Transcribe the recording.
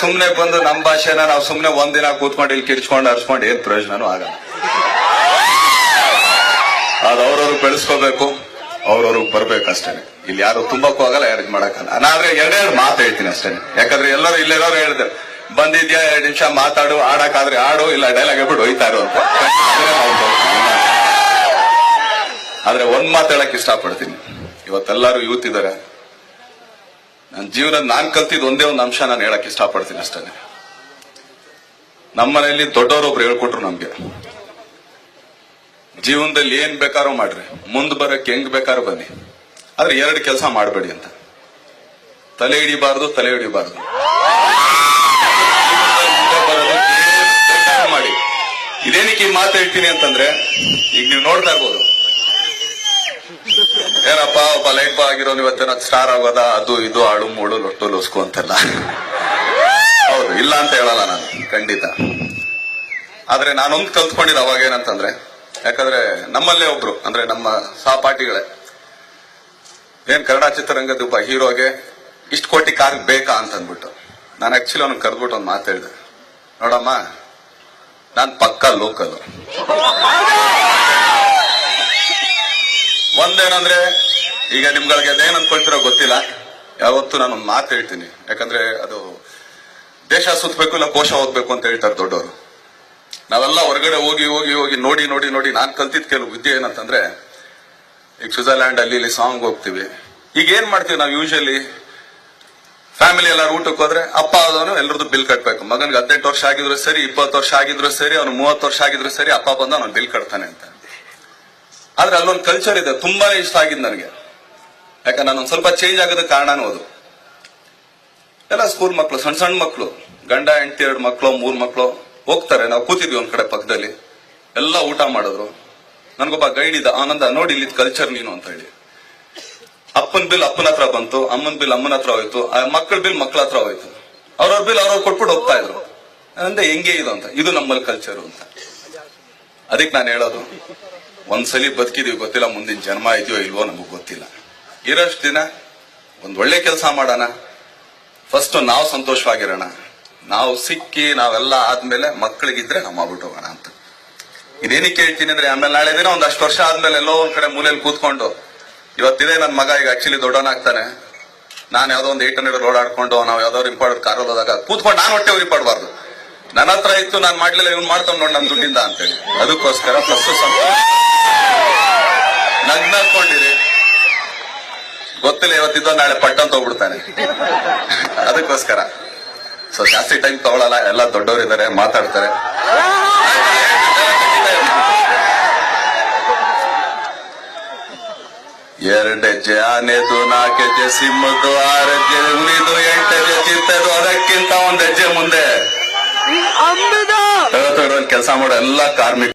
ಸುಮ್ನೆ ಬಂದು ನಮ್ ಭಾಷೆನ ನಾವು ಸುಮ್ನೆ ಒಂದಿನ ಕೂತ್ಕೊಂಡು ಇಲ್ಲಿ ಕಿರ್ಚ್ಕೊಂಡು ಅರ್ಸ್ಕೊಂಡು ಏನ್ ಪ್ರಯೋಜನನೂ ಆಗಲ್ಲ. ಅದು ಅವ್ರವ್ರು ಬೆಳೆಸ್ಕೋಬೇಕು ಅವ್ರವ್ರಿಗೆ ಬರ್ಬೇಕಷ್ಟೇನೆ ಇಲ್ಲಿ ಯಾರು ತುಂಬಕ್ಕೂ ಆಗಲ್ಲ ಯಾರು ಮಾಡಕ್ಕಲ್ಲ. ಎರಡೇ ಎರಡೆರಡು ಮಾತು ಹೇಳ್ತೀನಿ ಅಷ್ಟೇ. ಯಾಕಂದ್ರೆ ಎಲ್ಲರೂ ಇಲ್ಲೆಲ್ಲರೂ ಹೇಳಿದ್ರು ಬಂದಿದ್ಯಾ ಎರಡು ನಿಮಿಷ ಮಾತಾಡು, ಆಡಕ್ಕಾದ್ರೆ ಆಡು, ಇಲ್ಲ ಡೈಲಾಗ್ ಹೇಳ್ಬಿಟ್ಟು ಹೋಯ್ತಾರು ಅಂತ. ಆದ್ರೆ ಒಂದ್ ಮಾತಾಡಕ್ ಇಷ್ಟಪಡ್ತೀನಿ. ಇವತ್ತೆಲ್ಲರೂ ಯೂತ್ ಇದಾರೆ. ನನ್ನ ಜೀವನದ ನಾನ್ ಕಲ್ತಿದ್ ಒಂದೇ ಒಂದು ಅಂಶ ನಾನು ಹೇಳಕ್ ಇಷ್ಟಪಡ್ತೀನಿ ಅಷ್ಟೇ. ನಮ್ಮ ಮನೆಯಲ್ಲಿ ದೊಡ್ಡವರೊಬ್ರು ಹೇಳ್ಕೊಟ್ರು ನಮ್ಗೆ. ಜೀವನದಲ್ಲಿ ಏನ್ ಬೇಕಾರೋ ಮಾಡ್ರಿ. ಮುಂದ್ ಬರಕ್ ಹೆಂಗ್ ಬೇಕಾದ್ರೂ ಬನ್ನಿ. ಆದ್ರೆ ಎರಡು ಕೆಲಸ ಮಾಡಬೇಡಿ ಅಂತ. ತಲೆ ಹಿಡಿಬಾರ್ದು ತಲೆ ಹಿಡಿಬಾರ್ದು. ಮಾಡಿ ಇದೇನಕ್ಕೆ ಈ ಮಾತು ಹೇಳ್ತೀನಿ ಅಂತಂದ್ರೆ, ಈಗ ನೀವು ನೋಡ್ತಾ ಇರ್ಬೋದು ಆಗಿರೋನು ಇವತ್ತೇನ ಸ್ಟಾರ್ ಆಗೋದ? ಅದು ಇದು, ಆಳು, ಮೂಳು, ಲೊಟ್ಟು, ಲೊಸ್ಕು ಅಂತೆಲ್ಲ. ಹೌದು, ಇಲ್ಲ ಅಂತ ಹೇಳಲ್ಲ ನಾನು, ಖಂಡಿತ. ಆದ್ರೆ ನಾನೊಂದು ಕಲ್ತ್ಕೊಂಡಿದ್ದೆ ಅವಾಗ ಏನಂತಂದ್ರೆ, ಯಾಕಂದ್ರೆ ನಮ್ಮಲ್ಲೇ ಒಬ್ರು, ಅಂದ್ರೆ ನಮ್ಮ ಸಹಪಾಠಿಗಳೇ. ಏನ್ ಕನ್ನಡ ಚಿತ್ರರಂಗದ ಒಬ್ಬ ಹೀರೋಗೆ ಇಷ್ಟು ಕೋಟಿ ಕಾರ್ ಬೇಕಾ ಅಂತ ಅಂದ್ಬಿಟ್ಟು ನಾನು ಆಕ್ಚುಲಿ ಅವ್ನಿಗೆ ಕರೆದ್ಬಿಟ್ಟು ಒಂದು ಮಾತಾಡಿದೆ ನೋಡಮ್ಮ, ನಾನ್ ಪಕ್ಕ ಲೋಕಲ್. ಒಂದೇನಂದ್ರೆ ಈಗ ನಿಮ್ಗಳಿಗೆ ಅದೇನ್ ಅನ್ಕೊಳ್ತಿರೋ ಗೊತ್ತಿಲ್ಲ. ಯಾವತ್ತು ನಾನು ಒಂದು ಮಾತು ಹೇಳ್ತೀನಿ. ಯಾಕಂದ್ರೆ ಅದು ದೇಶ ಸುತ್ತಬೇಕು ಇಲ್ಲ ಕೋಶ ಓದ್ಬೇಕು ಅಂತ ಹೇಳ್ತಾರೆ ದೊಡ್ಡವರು. ನಾವೆಲ್ಲ ಹೊರಗಡೆ ಹೋಗಿ ಹೋಗಿ ಹೋಗಿ ನೋಡಿ ನೋಡಿ ನೋಡಿ ನಾನ್ ಕಲ್ತಿದ್ ಕೆಲವು ವಿದ್ಯೆ ಏನಂತಂದ್ರೆ, ಈಗ ಸ್ವಿಟ್ಜರ್ಲ್ಯಾಂಡ್ ಅಲ್ಲಿ ಇಲ್ಲಿ ಸಾಂಗ್ ಹೋಗ್ತೀವಿ. ಈಗ ಏನ್ ಮಾಡ್ತೀವಿ ನಾವು ಯೂಶಲಿ ಫ್ಯಾಮಿಲಿ ಎಲ್ಲಾರು ಊಟಕ್ಕೆ ಹೋದ್ರೆ ಅಪ್ಪ ಆದವನು ಎಲ್ಲರದ್ದು ಬಿಲ್ ಕಟ್ಟಬೇಕು ಮಗನಿಗೆ ಹದಿನೆಂಟು ವರ್ಷ ಆಗಿದ್ರು ಸರಿ, ಇಪ್ಪತ್ತು ವರ್ಷ ಆಗಿದ್ರು ಸರಿ, ಅವ್ನು ಮೂವತ್ತು ವರ್ಷ ಆಗಿದ್ರು ಸರಿ, ಅಪ್ಪ ಬಂದ ಅವ್ನು ಬಿಲ್ ಕಟ್ತಾನೆ ಅಂತ. ಆದ್ರೆ ಅಲ್ಲೊಂದು ಕಲ್ಚರ್ ಇದೆ, ತುಂಬಾನೇ ಇಷ್ಟ ಆಗಿದ್ ನನಗೆ. ಯಾಕಂದ್ರೆ ನಾನೊಂದ್ ಸ್ವಲ್ಪ ಚೇಂಜ್ ಆಗೋದ ಕಾರಣನೂ ಅದು. ಎಲ್ಲ ಸ್ಕೂಲ್ ಮಕ್ಕಳು ಸಣ್ಣ ಸಣ್ಣ ಮಕ್ಕಳು ಗಂಡ, ಹೆಂಡತಿ ಎರಡು ಮಕ್ಕಳು ಮೂರ್ ಮಕ್ಕಳು ಹೋಗ್ತಾರೆ. ನಾವು ಕೂತಿದ್ವಿ ಒಂದ್ ಕಡೆ ಪಕ್ಕದಲ್ಲಿ. ಎಲ್ಲ ಊಟ ಮಾಡಿದ್ರು. ನನ್ಗೊಬ್ಬ ಗೈಡ್ ಇದ್ದ, ಆನಂದ, ನೋಡಿ ಇಲ್ಲಿ ಕಲ್ಚರ್ ನೀನು ಅಂತ ಹೇಳಿ. ಅಪ್ಪನ ಬಿಲ್ ಅಪ್ಪನ ಹತ್ರ ಬಂತು, ಅಮ್ಮನ ಬಿಲ್ ಅಮ್ಮನ ಹತ್ರ ಹೋಯ್ತು, ಆ ಮಕ್ಕಳ ಬಿಲ್ ಮಕ್ಕಳ ಹತ್ರ ಹೋಯ್ತು. ಅವ್ರವ್ರ ಬಿಲ್ ಅವ್ರವ್ರು ಕೊಟ್ಬಿಟ್ಟು ಹೋಗ್ತಾ ಇದ್ರು. ಅಂದ್ರೆ ಹೆಂಗೆ ಇದು ಅಂತ? ಇದು ನಮ್ಮಲ್ಲಿ ಕಲ್ಚರ್ ಅಂತ. ಅದಕ್ಕೆ ನಾನು ಹೇಳೋದು, ಒಂದ್ಸಲಿ ಬದುಕಿದೀವಿ, ಗೊತ್ತಿಲ್ಲ ಮುಂದಿನ ಜನ್ಮ ಇದೆಯೋ ಇಲ್ವೋ ನಮಗ್ ಗೊತ್ತಿಲ್ಲ. ಇರೋಷ್ಟು ದಿನ ಒಂದು ಒಳ್ಳೆ ಕೆಲಸ ಮಾಡೋಣ. ಫಸ್ಟ್ ನಾವು ಸಂತೋಷವಾಗಿರೋಣ. ನಾವು ಸಿಕ್ಕಿ ನಾವೆಲ್ಲ ಆದ್ಮೇಲೆ ಮಕ್ಕಳಿಗಿದ್ರೆ ನಾವು ಮಾಡ್ಬಿಟ್ಟು ಹೋಗೋಣ ಅಂತ. ಇದೇನಕ್ಕೆ ಹೇಳ್ತೀನಿ ಅಂದ್ರೆ ಆಮೇಲೆ ನಾಳೆ ದಿನ ಒಂದ್ ಅಷ್ಟು ವರ್ಷ ಆದ್ಮೇಲೆ ಎಲ್ಲೋ ಒಂದ್ ಕಡೆ ಮೂಲೆಯಲ್ಲಿ ಕೂತ್ಕೊಂಡು ಇವತ್ತಿದೆ ನನ್ನ ಮಗ ಈಗ ಆಕ್ಚುಲಿ ದೊಡ್ಡವನಾಗ್ತಾನೆ. ನಾನು ಯಾವ್ದೋ ಒಂದು ಏಟ್ ಹಂಡ್ರೆಡ್ ರೋಡ್ ಆಡ್ಕೊಂಡು ನಾವು ಯಾವ್ದಾದ್ರು ಇಂಪಾರ್ಟೆಂಟ್ ಕಾರ್ ಹೋದಾಗ ಕೂತ್ಕೊಂಡು ನಾನು ಹೊಟ್ಟೆ ಉರಿಪಡಬಾರ್ದು. ನನ್ನ ಹತ್ರ ಇತ್ತು, ನಾನು ಮಾಡ್ಲಿಲ್ಲ, ಇವ್ನು ಮಾಡ್ತಾವ್ ನೋಡಿ ನನ್ನ ದುಡ್ಡಿಂದ ಅಂತೇಳಿ. ಅದಕ್ಕೋಸ್ಕರ ಪ್ಲಸ್ ನಗ್ನಕೊಂಡಿರಿ ಗೊತ್ತಿಲ್ಲ ಇವತ್ತಿದ್ದ ನಾಳೆ ಪಟ್ಟಂತ ಹೋಗ್ಬಿಡ್ತಾನೆ. ಅದಕ್ಕೋಸ್ಕರ. ಸೊ ಜಾಸ್ತಿ ಟೈಮ್ ತಗೊಳಲ್ಲ ಎಲ್ಲ ದೊಡ್ಡವರು ಇದಾರೆ ಮಾತಾಡ್ತಾರೆ. ಎರಡು ಹೆಜ್ಜೆ ಆನೆದು ನಾಲ್ಕು ಹೆಜ್ಜೆ ಸಿಂಹದ್ದು ಆರು ಹೆಜ್ಜೆ ಉಳಿದು ಎಂಟು ಹೆಜ್ಜೆ ಚಿತ್ತದು ಅದಕ್ಕಿಂತ ಒಂದ್ ಹೆಜ್ಜೆ ಮುಂದೆ. ಕೆಲಸ ಮಾಡೋ ಎಲ್ಲ ಕಾರ್ಮಿಕ